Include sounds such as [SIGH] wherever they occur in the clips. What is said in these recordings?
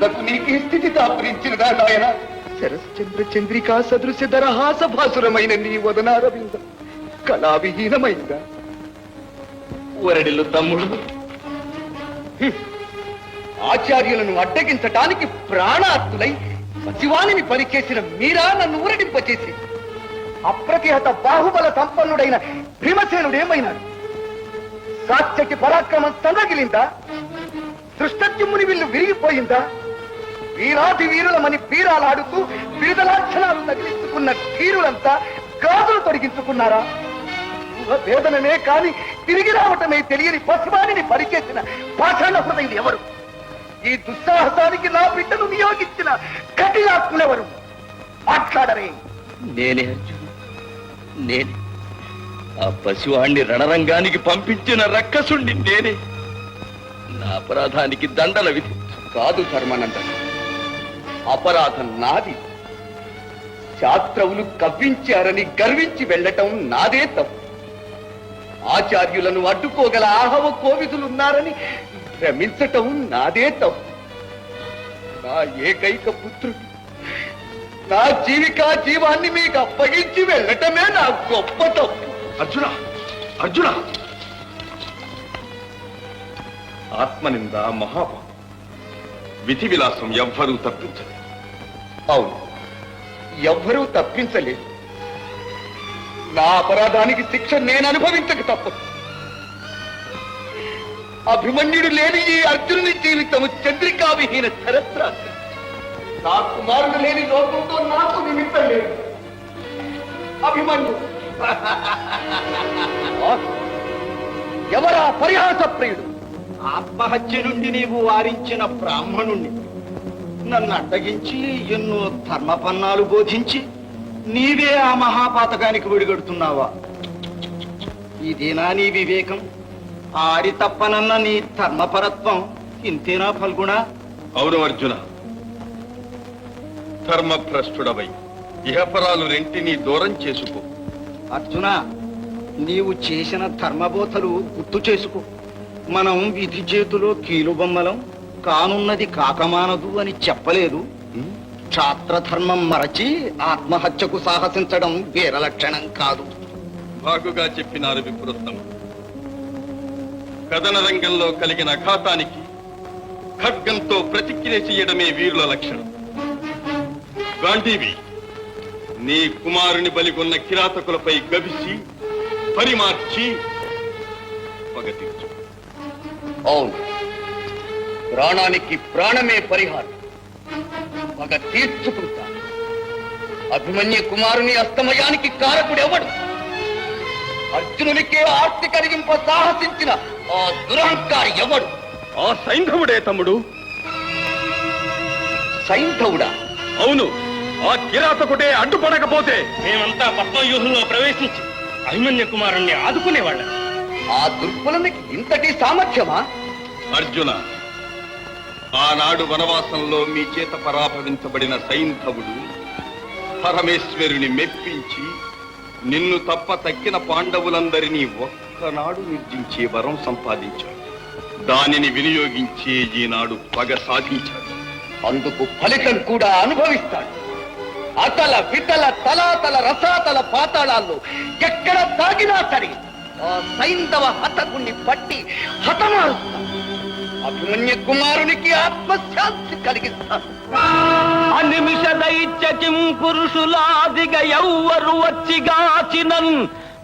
తుదకు నీకు స్థితి దాపురించినదా నాయన? శరశ్చంద్ర చంద్రికా సదృశ్య దరహాస భాసురమైన నీ వదనారవిందం కళావిహీనమైందా? వరడిల్లు తమ్ముడు. ఆచార్యులను అడ్డగించటానికి ప్రాణాత్తులై శివానిని పలికేసిన మీరా నన్ను ఊరడింపచేసి అప్రతిహత బాహుబల సంపన్నుడైన భీమసేనుడేమైనాడు సాత్యకి పరాక్రమం తనగిలిందా దృష్టత్యుముని విల్లు విరిగిపోయిందా? వీరాది వీరులమని పీరాలాడుతూ విరుదలాక్షణాలు తగిలించుకున్న ధీరులంతా గాజులు తొడిగించుకున్నారా? ఊహ వేదననే కాని తిరిగి రావటమే తెలియని పశువాణిని పరిచేసిన పాషాణ హృదయులు ఎవరు? ఈ దుస్సాహసానికి నా బిడ్డను నియోగించిన కఠినాత్ములెవరు? మాట్లాడరే. నేనే నేనే. ఆ పశువాణ్ణి రణరంగానికి పంపించిన రక్కసుండి నేనే. నా అపరాధానికి దండల విధి. కాదు ధర్మానంద అపరాధం నాది. శాస్త్రవులు కవ్వించారని గర్వించి వెళ్ళటం నాదే తప్పు. ఆచార్యులను అడ్డుకోగల ఆహవ కోవిదులున్నారని భ్రమించటం నాదే తప్పు. నా ఏకైక పుత్రుడు నా జీవికా జీవాన్ని మీకు అప్పగించి వెళ్ళటమే నా గొప్ప తప్పు. అర్జున అర్జున! ఆత్మనింద మహాపాపం. విధి విలాసం ఎవ్వరూ తప్పించలేదు. అవును. ఎవ్వరూ తప్పించలేదు. నా అపరాధానికి శిక్ష నేను అనుభవించక తప్పదు అభిమన్యుడు లేని ఈ అర్జునుని జీవితము చంద్రికా విహీన చరిత్ర నా కుమారుడు లేని లోకంతో నాకు నిమిత్తం లేదు. అభిమన్యు ఎవరా పరిహాస ప్రియుడు ఆత్మహత్య నుండి నీవు వారించిన బ్రాహ్మణుణ్ణి. నన్ను అడ్డగించి ఎన్నో ధర్మపన్నాలు బోధించి నీవే ఆ మహాపాతకానికి విడిగడుతున్నావా? ఇదేనా నీ వివేకం ఆడి తప్పనన్న నీ ధర్మపరత్వం ఇంతేనా ఫల్గుణ? అవును అర్జున. ధర్మభ్రష్టుడవై ఇహపరాలు రెంటిని దూరం చేసుకో. అర్జున నీవు చేసిన ధర్మబోధలు గుర్తు చేసుకో. మనం విధి చేతిలో కీలుబొమ్మలం కానున్నది కాకమానదు అని చెప్పలేదు. క్షాత్రధర్మం మరచి ఆత్మహత్యకు సాహసించడం వీర లక్షణం కాదు. బాగుగా చెప్పినారు విప్రోత్తం. కథన రంగంలో కలిగిన అఘాతానికి ఖడ్గంతో ప్రతిక్రియ చేయడమే వీరుల లక్షణం. గాంధీవి నీ కుమారుని బలిగొన్న కిరాతకులపై గవిసి పరిమార్చి పగ తీర్చు. అవును. ప్రాణానికి ప్రాణమే పరిహారం. పగ తీర్చుకుంటా. అభిమన్య కుమారుని అస్తమయానికి కారకుడు ఎవడు అర్జునునికే ఆర్తి కలిగింప సాహసించిన ఆ దురహంకారి ఎవడు? ఆ సైంధవుడే తమ్ముడు. సైంధవుడా? అవును. ఆ కిరాతకుడే అడ్డుపడకపోతే మేమంతా పద్మవ్యూహంలో ప్రవేశించి అభిమన్య కుమారుణ్ణి ఆదుకునేవాళ్ళం. ఆ దుర్బలునికి ఇంతటి సామర్థ్యమా? అర్జున ఆనాడు వనవాసంలో మీ చేత పరాభవించబడిన సైంధవుడు పరమేశ్వరుని మెప్పించి నిన్ను తప్ప తక్కిన పాండవులందరినీ ఒక్కనాడు నిర్జించే వరం సంపాదించాడు. దానిని వినియోగించే ఈనాడు పగ సాధించాడు. అందుకు ఫలితం కూడా అనుభవిస్తాడు. అతల వితల తలాతల రసాతల పాతాళాల్లో ఎక్కడ తాగినా సరే ఆ సైంధవ హతకుణ్ణి పట్టి హతమారుస్తాను అభిమన్య కుమారునికి ఆత్మశాంతి కలిగిస్తాను అనిమిష దైత్యకిం పురుషులాదిగ ఎవ్వరు వచ్చిగాచినన్.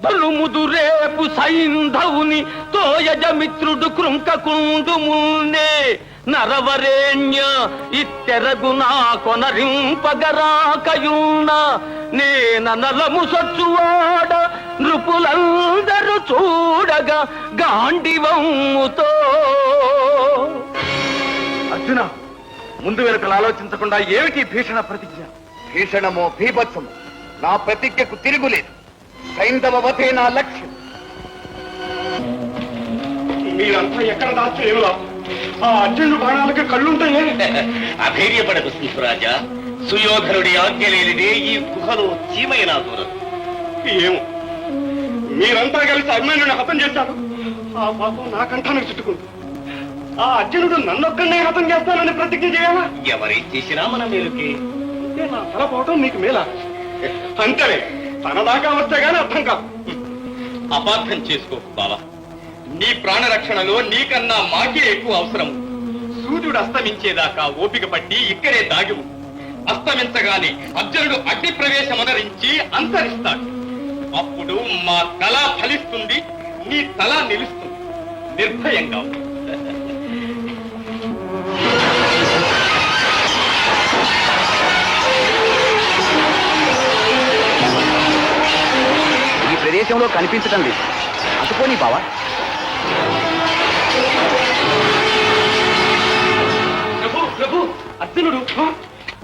బలుముదు రేపు సైంధవుని తోయజమిత్రుడు కృంకకుండు మున్నే. నరవరేణ్య ఇత్తెరగునా కొనరింపగరాకయున్న నేననలము సొచ్చువాడ నృపులందరూ చూడగా గాండివమ్ముతో. అర్జున ముందు వెనుకలు ఆలోచించకుండా ఏమిటి భీషణ ప్రతిజ్ఞ? భీషణమో భీభత్సము. నా ప్రతిజ్ఞకు తిరుగులేదు. సైంధవ వధే నా లక్ష్యం. మీరంతా ఎక్కడ దాచేలా ఆ అర్జునుడు బాణాలకి కళ్ళుంటాయే. అధైర్యపడకు శిశురాజా సుయోధనుడి ఆజ్ఞ లేనిదే ఈ గుహలో చీమైన దూరం. ఏమో. మీరంతా కలిసి అభిమానుని హతం చేశారు. ఆ పాపం నా కంఠానికి చుట్టుకుంది. ఆ అర్జునుడు నన్నొక్కనే హతం చేస్తానని ప్రతిజ్ఞ చేయాలా ఎవరేం చేసినా మన మేలుకి. నా తల పోవటం నీకు మేలా? అంతే తన దాకా వస్తే గానీ అర్థం కాదు. అపార్థం చేసుకో బావా నీ ప్రాణరక్షణలో నీకన్నా మాకే ఎక్కువ అవసరం. సూర్యుడు అస్తమించేదాకా ఓపిక పట్టి ఇక్కడే దాగివు. అస్తమించగానే అర్జునుడు అగ్ని ప్రవేశమనరించి అంతరిస్తాడు. అప్పుడు మా తల ఫలిస్తుంది నీ తల నిలుస్తుంది. నిర్భయంగా ఈ ప్రదేశంలో కనిపించటం లేదు. అటుకోని బావా. అర్జునుడు?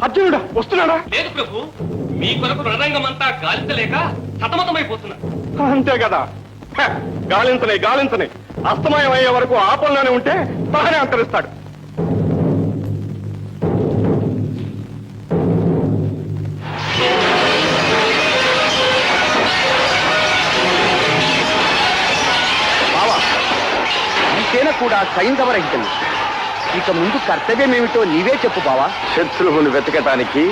అర్జునుడా వస్తున్నాడా? లేదు ప్రభు. మీ కొరకు రణరంగమంతా గాలించలేక సతమతమైపోతున్నా. అంతే కదా. హ, గాలించనే గాలించనే. అస్తమయం అయ్యే వరకు ఆ పనిలోనే ఉంటే బాగానే అంతరిస్తాడు. కూడా సైంధవరహితం ఇక ముందు కర్తవ్యమేమిటో నీవే చెప్పు బావా. శత్రువును వెతకటానికి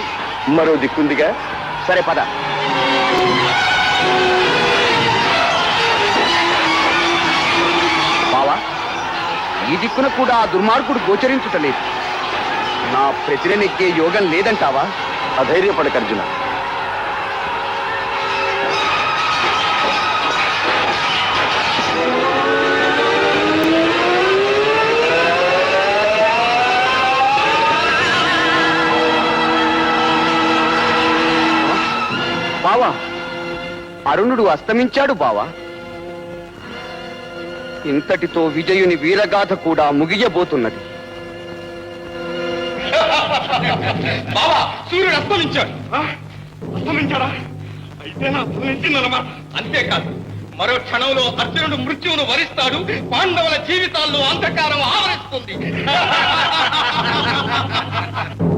మరో దిక్కుందిగా? సరే పద. బావా ఈ దిక్కున కూడా ఆ దుర్మార్గుడు గోచరించుటలేదు నా ప్రతినెక్కే యోగం లేదంటావా? అధైర్యపడక అరుణుడు అస్తమించాడు బావా. ఇంతటితో విజయుని వీరగాథ కూడా ముగియబోతున్నది. [LAUGHS] బావా సూర్యుడు అస్తమించాడు. అస్తమించాడా? అయితే నా అన్నమాట అంతేకాదు మరో క్షణంలో అర్జునుడు మృత్యువును వరిస్తాడు పాండవుల జీవితాల్లో అంధకారం ఆవరిస్తుంది. [LAUGHS]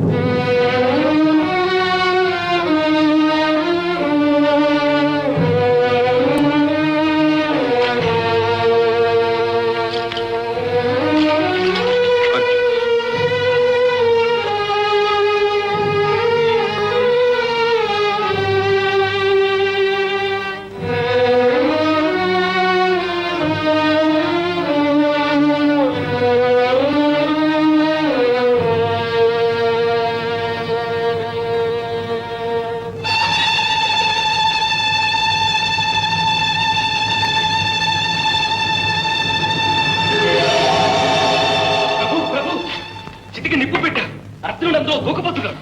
అర్జునుడు అందులో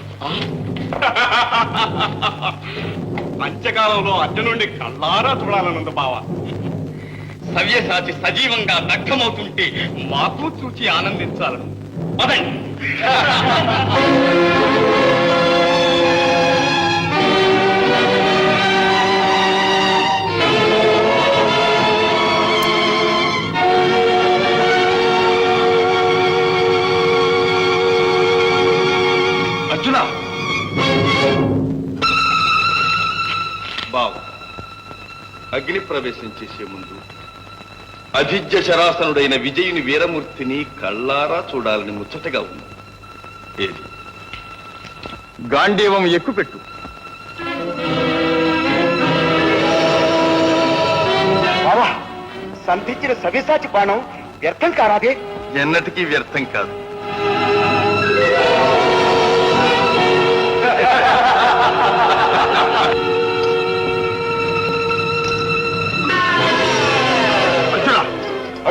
[LAUGHS] పంచకాలంలో అర్జునుడిని కళ్ళారా చూడాలనుంది బావ. సవ్యసాచి సజీవంగా దగ్ధమవుతుంటే మాకు చూచి ఆనందించాలను. పదండి. [LAUGHS] ప్రవేశం చేసే ముందు అధిజ్య శరాసనుడైన విజయుని వీరమూర్తిని కళ్ళారా చూడాలని ముచ్చటగా ఉంది. ఏది? గాంధీవం ఎక్కుపెట్టు. సంధించిన సవ్యసాచి బాణం వ్యర్థం కారాదే? ఎన్నటికీ వ్యర్థం కాదు.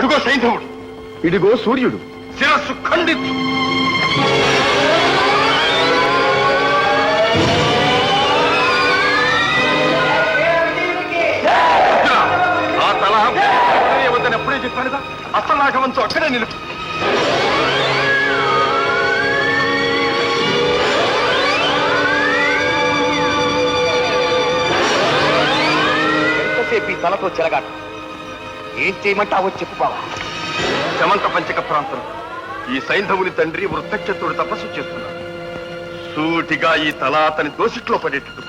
అడుగో సైంధవుడు. ఇదిగో సూర్యుడు. శిరస్సు ఖండించు ఆ తల వద్దని ఎప్పుడే చెప్పానుగా. అసలు నాగవంచు అక్కడే నిలుపు. ఎంతసేపు ఈ తలతో చెలగాట? ఏం చేయమంటావో చెప్పు బావా శమంత పంచక ప్రాంతం. ఈ సైంధవుని తండ్రి వృత్తక్షత్రుడు తపస్సు చేస్తున్నాడు. సూటిగా ఈ తల అతని దోసిట్లో పడేటట్టు.